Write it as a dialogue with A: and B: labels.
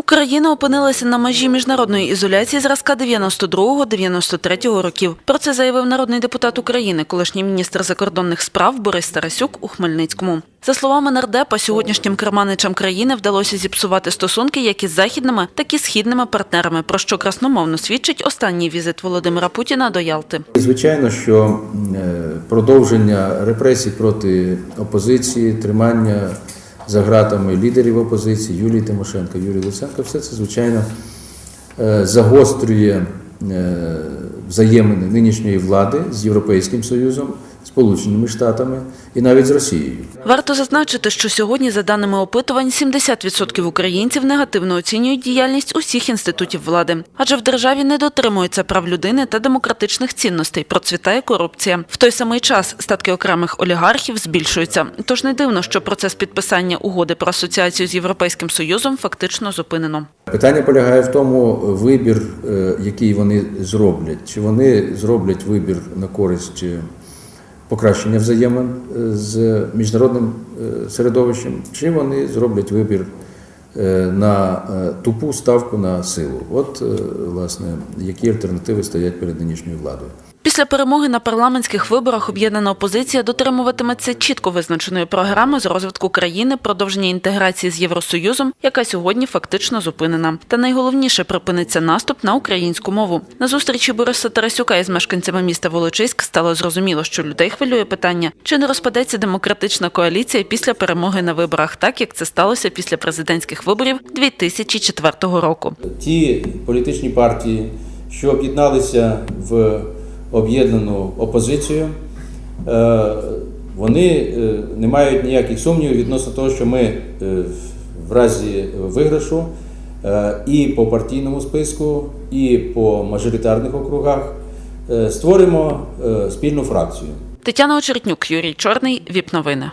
A: Україна опинилася на межі міжнародної ізоляції зразка 92-93 років. Про це заявив народний депутат України, колишній міністр закордонних справ Борис Тарасюк у Хмельницькому. За словами нардепа, сьогоднішнім керманичам країни вдалося зіпсувати стосунки як із західними, так і східними партнерами, про що красномовно свідчить останній візит Володимира Путіна до Ялти.
B: Звичайно, що е, продовження репресій проти опозиції, тримання за ґратами лідерів опозиції Юлії Тимошенко, Юрія Луценка, все це звичайно е, загострює е, взаємини нинішньої влади з Європейським Союзом, Сполученими Штатами і навіть з Росією.
A: Варто зазначити, що сьогодні, за даними опитувань, 70% українців негативно оцінюють діяльність усіх інститутів влади, адже в державі не дотримуються прав людини та демократичних цінностей, процвітає корупція. В той самий час статки окремих олігархів збільшуються. Тож не дивно, що процес підписання угоди про асоціацію з європейським союзом фактично зупинено.
B: Питання полягає в тому, вибір, е, який вони зроблять. Чи вони зроблять вибір на користь е, покращення взаємин е, з міжнародним е, середовищем, чи вони зроблять вибір на тупу ставку на силу. От, власне, які альтернативи стоять перед нинішньою владою.
A: Після перемоги на парламентських виборах об'єднана опозиція дотримуватиметься чітко визначеної програми з розвитку країни, продовження інтеграції з Євросоюзом, яка сьогодні фактично зупинена. Та найголовніше припиниться наступ на українську мову. На зустрічі Бориса Тарасюка із мешканцями міста Волочиськ стало зрозуміло, що людей хвилює питання, чи не розпадеться демократична коаліція після перемоги на виборах, так як це сталося після президентських виборів 2004 року.
B: Ті політичні партії, що об'єдналися в об'єднану опозицію, е, вони е, не мають ніяких сумнівів відносно того, що ми е, в разі виграшу і по партійному списку, і по мажоритарних округах створимо спільну фракцію.
A: Тетяна Очеретнюк, Юрій Чорний, ВІП Новини.